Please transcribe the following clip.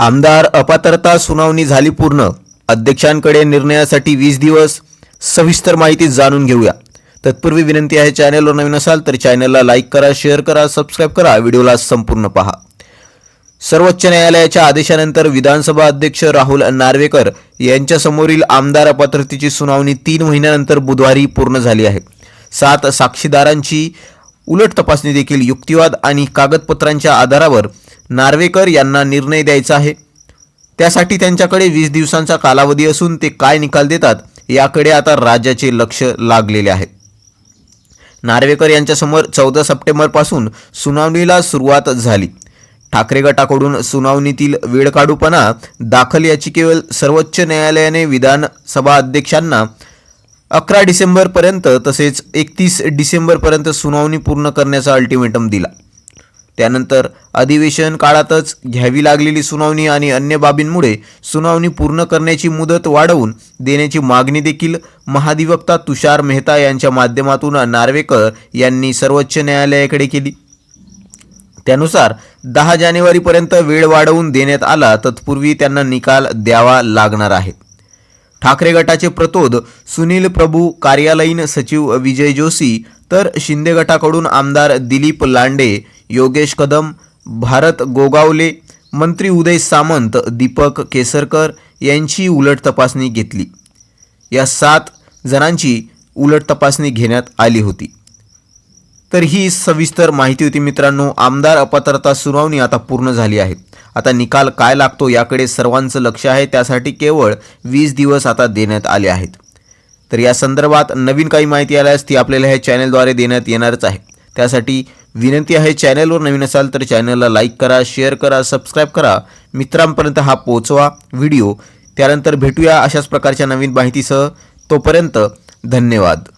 आमदार अपात्रता सुनावणी झाली पूर्ण. अध्यक्षांकडे निर्णयासाठी वीस दिवस. सविस्तर माहिती जाणून घेऊया. तत्पूर्वी विनंती आहे चॅनलवर नवीन असाल तर चॅनलला लाईक करा शेअर करा सबस्क्राईब करा व्हिडिओला संपूर्ण पहा. सर्वोच्च न्यायालयाच्या आदेशानंतर विधानसभा अध्यक्ष राहुल नार्वेकर यांच्यासमोरील आमदार अपात्रतेची सुनावणी तीन महिन्यानंतर बुधवारी पूर्ण झाली आहे. सात साक्षीदारांची उलट तपासणी देखील युक्तिवाद आणि कागदपत्रांच्या आधारावर नार्वेकर यांना निर्णय द्यायचा आहे. त्यासाठी त्यांच्याकडे वीस दिवसांचा कालावधी असून ते काय निकाल देतात याकडे आता राज्याचे लक्ष लागलेले आहे. नार्वेकर यांच्यासमोर चौदा सप्टेंबरपासून सुनावणीला सुरुवात झाली. ठाकरे गटाकडून सुनावणीतील वेळकाढूपणा दाखल याचिकेवर सर्वोच्च न्यायालयाने विधानसभा अध्यक्षांना अकरा डिसेंबरपर्यंत तसेच एकतीस डिसेंबरपर्यंत सुनावणी पूर्ण करण्याचा अल्टिमेटम दिला. त्यानंतर अधिवेशन काळातच घ्यावी लागलेली सुनावणी आणि अन्य बाबींमुळे सुनावणी पूर्ण करण्याची मुदत वाढवून देण्याची मागणी देखील महाधिवक्ता तुषार मेहता यांच्या माध्यमातून नार्वेकर यांनी सर्वोच्च न्यायालयाकडे केली. त्यानुसार दहा जानेवारीपर्यंत वेळ वाढवून देण्यात आला तत्पूर्वी त्यांना निकाल द्यावा लागणार आहे. ठाकरे गटाचे प्रतोद सुनील प्रभू कार्यालयीन सचिव विजय जोशी तर शिंदे गटाकडून आमदार दिलीप लांडे योगेश कदम भारत गोगावले मंत्री उदय सामंत दीपक केसरकर यांची उलट तपासणी घेतली. या सात जणांची उलट तपासणी घेण्यात आली होती. तर ही सविस्तर माहिती होती मित्रांनो. आमदार अपात्रता सुनावणी आता पूर्ण झाली आहे. आता निकाल काय लागतो याकडे सर्वांचं लक्ष आहे. त्यासाठी केवळ वीस दिवस आता देण्यात आले आहेत. तर या संदर्भात नवीन काही माहिती आल्यास ती आपल्याला ह्या चॅनलद्वारे देण्यात येणारच आहे. त्यासाठी विनंती आहे चॅनलवर नवीन असाल तर चॅनलला लाईक करा शेअर करा सबस्क्राईब करा. मित्रांपर्यंत हा पोचवा व्हिडिओ त्यानंतर भेटूया अशाच प्रकारच्या नवीन माहितीसह. तोपर्यंत धन्यवाद.